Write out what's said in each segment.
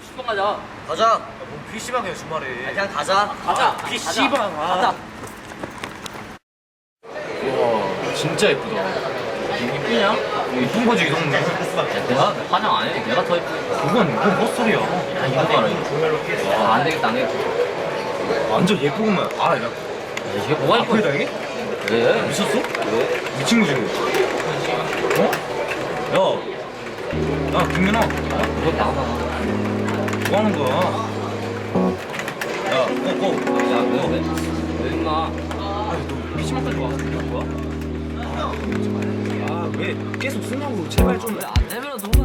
10번 가자. 가자. 뭔 PC방이야 주말에 그냥 가자. 가자. PC방 가자. 와 진짜 예쁘다 이쁘냐? 이쁜 거지 이 동네 내가 화장 안 해. 내가 더 이쁘. 그건 뭔 헛소리야 야 이거 봐라 이거. 아, 안 되겠다 안 되겠다. 완전 예쁘구만 아 야, 야, 이게 뭐가 이뻐? 아프다 이게? 왜? 미쳤어? 왜? 미친 거지 어? 야, 야 김민아 이거 나가. 뭐 하는 거야? 야, 고, 고. 야 왜? 왜? 왜 임마? 아니, 너 PC방까지 와서 이런 거야? 아, 왜 계속 쓰냐고, 제발 좀. 안 되면 너무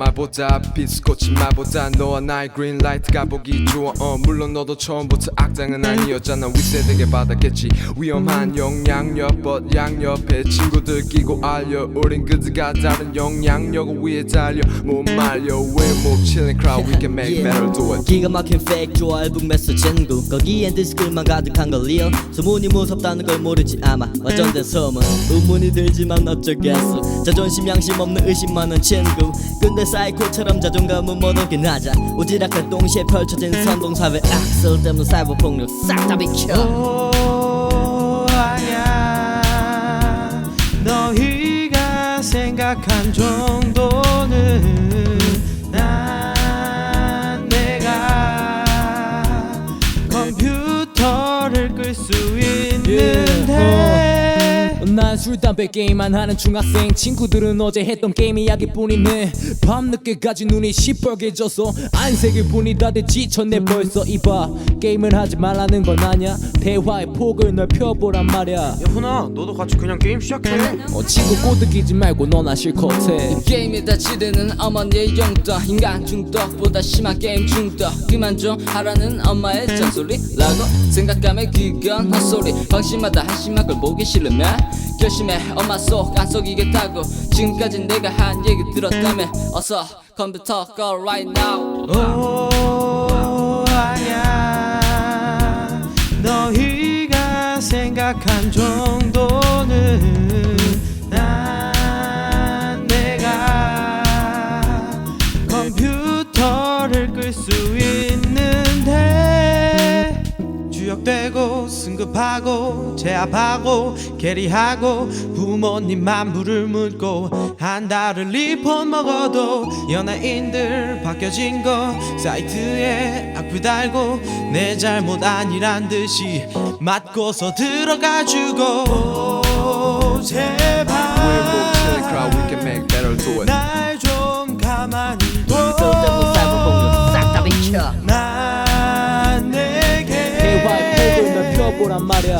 말보다 비스코치 말보다 너와 나의 그린라이트가 보기 좋아. 어 물론 너도 처음부터 악당은 아니었잖아. 윗세대게 받았겠지. 위험한 영향력 but 양옆에 친구들 끼고 알려. 우린 그들과 다른 영향력을 위해 달려. 못 말려. 왜못 chilling crowd we can make better do it. 기가 막힌 fake 좋아 앨범 메소 친구 거기엔 디스글만 가득한 걸 리얼 소문이 무섭다는 걸 모르지 아마. 완전된 소문. 의문이 들지만 어쩌겠어. 자존심 양심 없는 의심 많은 친구. 근데 사이코처럼 자존감은 못 오긴 하자. 오지락한 동시에 펼쳐진 선동사회. 악 쓸데없는 사이버 폭력 싹 다 비켜. 오 아냐 너희가 생각한 정도는 난 내가 컴퓨터를 끌 수 있는데 난술 담배 게임만 하는 중학생 친구들은 어제 했던 게임 이야기뿐이네. 밤늦게까지 눈이 시뻘개져서 안색을 보니 다들 지쳤네 벌써 이봐. 게임을 하지 말라는 건 아냐 대화의 폭을 넓혀보란 말이야. 야 훈아 너도 같이 그냥 게임 시작해. 어 친구 꼬드기지 말고 너나 실컷 해. 게임에다 지르는 어머니의 용돈. 인간 중독보다 심한 게임 중독. 그만 좀 하라는 엄마의 잔소리라고 생각하면 그건 헛소리. 방심하다 한심한 걸 보기 싫으면 결심해. 엄마 속 안 속이겠다고 지금까지 내가 한 얘기 들었다면 어서 컴퓨터 꺼 right now. 오 아냐 너희가 생각한 정도는 난 내가 컴퓨터를 끌 수 있 주역되고 승급하고 제압하고 캐리하고 부모님 만부를 묻고 한 달을 리폰 먹어도 연예인들 바뀌어진 거 사이트에 악플 달고 내 잘못 아니란 듯이 맞고서 들어가주고 more 거란 말이야.